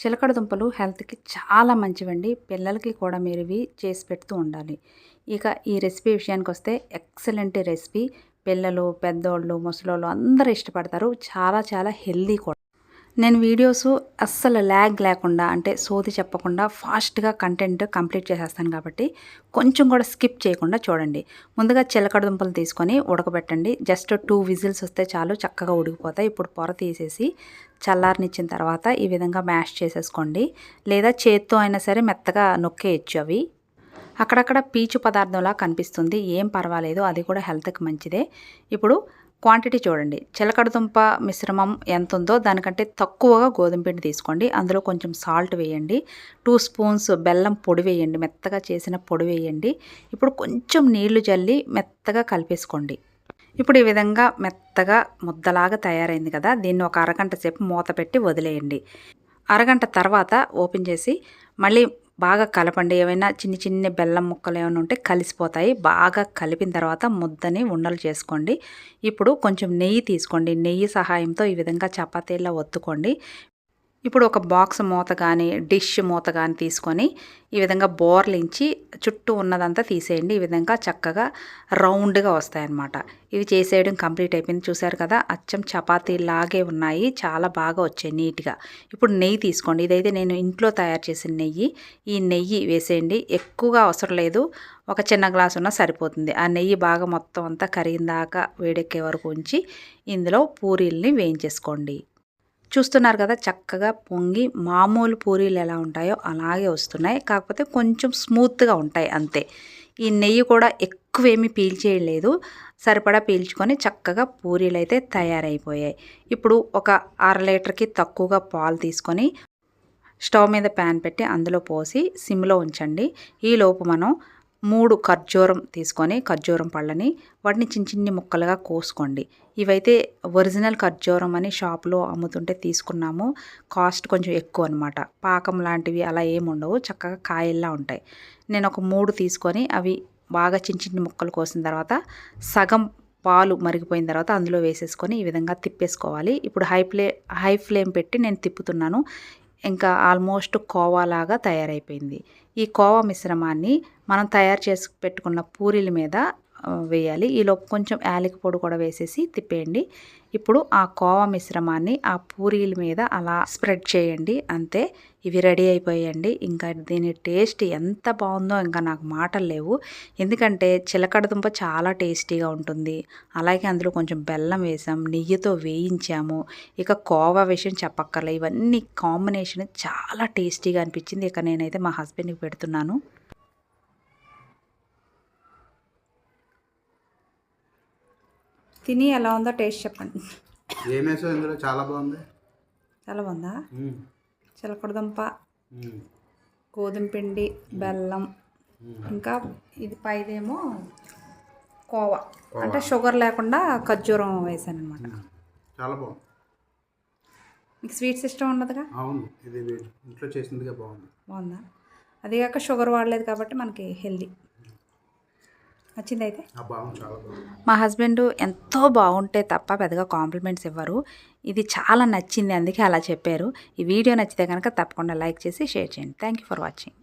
చిలకడ దుంపలు హెల్త్కి చాలా మంచివండి. పిల్లలకి కూడా మీరు ఇవి చేసి పెడుతూ ఉండాలి. ఇక ఈ రెసిపీ విషయానికి వస్తే ఎక్సలెంట్ రెసిపీ. పిల్లలు పెద్దోళ్ళు ముసలోళ్ళు అందరూ ఇష్టపడతారు. చాలా చాలా హెల్దీ కూడా. నేను వీడియోస్ అస్సలు ల్యాగ్ లేకుండా అంటే సోది చెప్పకుండా ఫాస్ట్గా కంటెంట్ కంప్లీట్ చేసేస్తాను కాబట్టి కొంచెం కూడా స్కిప్ చేయకుండా చూడండి. ముందుగా చిలకడ దుంపలు తీసుకొని ఉడకబెట్టండి. జస్ట్ టూ విజిల్స్ వస్తే చాలు చక్కగా ఉడికిపోతాయి. ఇప్పుడు పొర తీసేసి చల్లారనిచ్చిన తర్వాత ఈ విధంగా మ్యాష్ చేసేసుకోండి. లేదా చేత్తో అయినా సరే మెత్తగా నొక్కేయచ్చు అవి. అక్కడక్కడ పీచు పదార్థంలా కనిపిస్తుంది. ఏం పర్వాలేదు. అది కూడా హెల్త్కి మంచిదే. ఇప్పుడు క్వాంటిటీ చూడండి. చిలకడదుంప మిశ్రమం ఎంత ఉందో దానికంటే తక్కువగా గోధుమ పిండి తీసుకోండి. అందులో కొంచెం సాల్ట్ వేయండి. టూ స్పూన్స్ బెల్లం పొడి వేయండి. మెత్తగా చేసిన పొడి వేయండి. ఇప్పుడు కొంచెం నీళ్ళు జల్లి మెత్తగా కలిపేసుకోండి. ఇప్పుడు ఈ విధంగా మెత్తగా ముద్దలాగా తయారైంది కదా దీన్ని ఒక అరగంట సేపు మూత పెట్టి వదిలేయండి. అరగంట తర్వాత ఓపెన్ చేసి మళ్ళీ బాగా కలపండి. ఏమైనా చిన్ని చిన్ని బెల్లం ముక్కలు ఏమైనా ఉంటే కలిసిపోతాయి. బాగా కలిపిన తర్వాత ముద్దని ఉండలు చేసుకోండి. ఇప్పుడు కొంచెం నెయ్యి తీసుకోండి. నెయ్యి సహాయంతో ఈ విధంగా చపాతీలా ఒత్తుకోండి. ఇప్పుడు ఒక బాక్స్ మూత కానీ డిష్ మూత కానీ తీసుకొని ఈ విధంగా బోర్లించి చుట్టూ ఉన్నదంతా తీసేయండి. ఈ విధంగా చక్కగా రౌండ్గా వస్తాయన్నమాట. ఇవి చేసేయడం కంప్లీట్ అయిపోయింది. చూసారు కదా అచ్చం చపాతీ లాగే ఉన్నాయి. చాలా బాగా వచ్చాయి నీట్గా. ఇప్పుడు నెయ్యి తీసుకోండి. ఇదైతే నేను ఇంట్లో తయారు చేసిన నెయ్యి. ఈ నెయ్యి వేసేయండి. ఎక్కువగా అవసరం లేదు. ఒక చిన్న గ్లాస్ ఉన్నా సరిపోతుంది. ఆ నెయ్యి బాగా మొత్తం అంతా కరిగిందాకా వేడెక్కే వరకు ఉంచి ఇందులో పూరీల్ని వేయించేసుకోండి. చూస్తున్నారు కదా చక్కగా పొంగి మామూలు పూరీలు ఎలా ఉంటాయో అలాగే వస్తున్నాయి. కాకపోతే కొంచెం స్మూత్గా ఉంటాయి అంతే. ఈ నెయ్యి కూడా ఎక్కువేమీ పీల్చేయలేదు. సరిపడా పీల్చుకొని చక్కగా పూరీలు అయితే తయారైపోయాయి. ఇప్పుడు ఒక అర లీటర్కి తక్కువగా పాలు తీసుకొని స్టవ్ మీద ప్యాన్ పెట్టి అందులో పోసి సిమ్లో ఉంచండి. ఈలోపు మనం మూడు ఖర్జూరం తీసుకొని ఖర్జూరం పళ్ళని వాటిని చిన్న చిన్ని ముక్కలుగా కోసుకోండి. ఇవైతే ఒరిజినల్ ఖర్జూరం అని షాప్లో అమ్ముతుంటే తీసుకున్నాము. కాస్ట్ కొంచెం ఎక్కువ అనమాట పాకం లాంటివి అలా ఏమి ఉండవు. చక్కగా కాయల్లా ఉంటాయి. నేను ఒక మూడు తీసుకొని అవి బాగా చిన్న చిన్ని ముక్కలు కోసిన తర్వాత సగం పాలు మరిగిపోయిన తర్వాత అందులో వేసేసుకొని ఈ విధంగా తిప్పేసుకోవాలి. ఇప్పుడు హై ఫ్లే హై ఫ్లేమ్ పెట్టి నేను తిప్పుతున్నాను. ఇంకా ఆల్మోస్ట్ కోవాలాగా తయారైపోయింది. ఈ కోవా మిశ్రమాన్ని మనం తయారు చేసి పెట్టుకున్న పూరీల మీద వేయాలి. ఈలోపు కొంచెం యాలకి పొడి కూడా వేసేసి తిప్పేయండి. ఇప్పుడు ఆ కోవా మిశ్రమాన్ని ఆ పూరీల మీద అలా స్ప్రెడ్ చేయండి అంతే. ఇవి రెడీ అయిపోయాయండి ఇంకా దీని టేస్ట్ ఎంత బాగుందో ఇంకా నాకు మాటలు లేవు. ఎందుకంటే చిలకడదుంప చాలా టేస్టీగా ఉంటుంది. అలాగే అందులో కొంచెం బెల్లం వేసాం నెయ్యితో వేయించాము. ఇక కోవా విషయం చెప్పక్కర్లే. ఇవన్నీ కాంబినేషన్ చాలా టేస్టీగా అనిపించింది. ఇక నేనైతే మా హస్బెండ్కి పెడుతున్నాను. తిని ఎలా ఉందో టేస్ట్ చెప్పండి. ఏమేసావు ఇందులో? చాలా బాగుంది. చాలా బాగుందా. చిలకడదుంప. గోధుమ పిండి బెల్లం ఇంకా ఇది పైదేమో కోవా. అంటే షుగర్ లేకుండా ఖర్జూరం వేసాను అనమాట చాలా బాగుంది. మీకు స్వీట్స్ ఇష్టం ఉండదుగా? అవును ఇది ఇంట్లో చేసిందిగా బాగుంది. బాగుందా? అది కాక షుగర్ వాడలేదు కాబట్టి మనకి హెల్దీ. నచ్చింది అయితే ఆ బాగుంది చాలా బాగుంది. మా హస్బెండ్ ఎంతో బాగుంటే తప్ప పెద్దగా కాంప్లిమెంట్స్ ఇవ్వరు. ఇది చాలా నచ్చింది అందుకే అలా చెప్పారు. ఈ వీడియో నచ్చితే కనుక తప్పకుండా లైక్ చేసి షేర్ చేయండి. Thank you for watching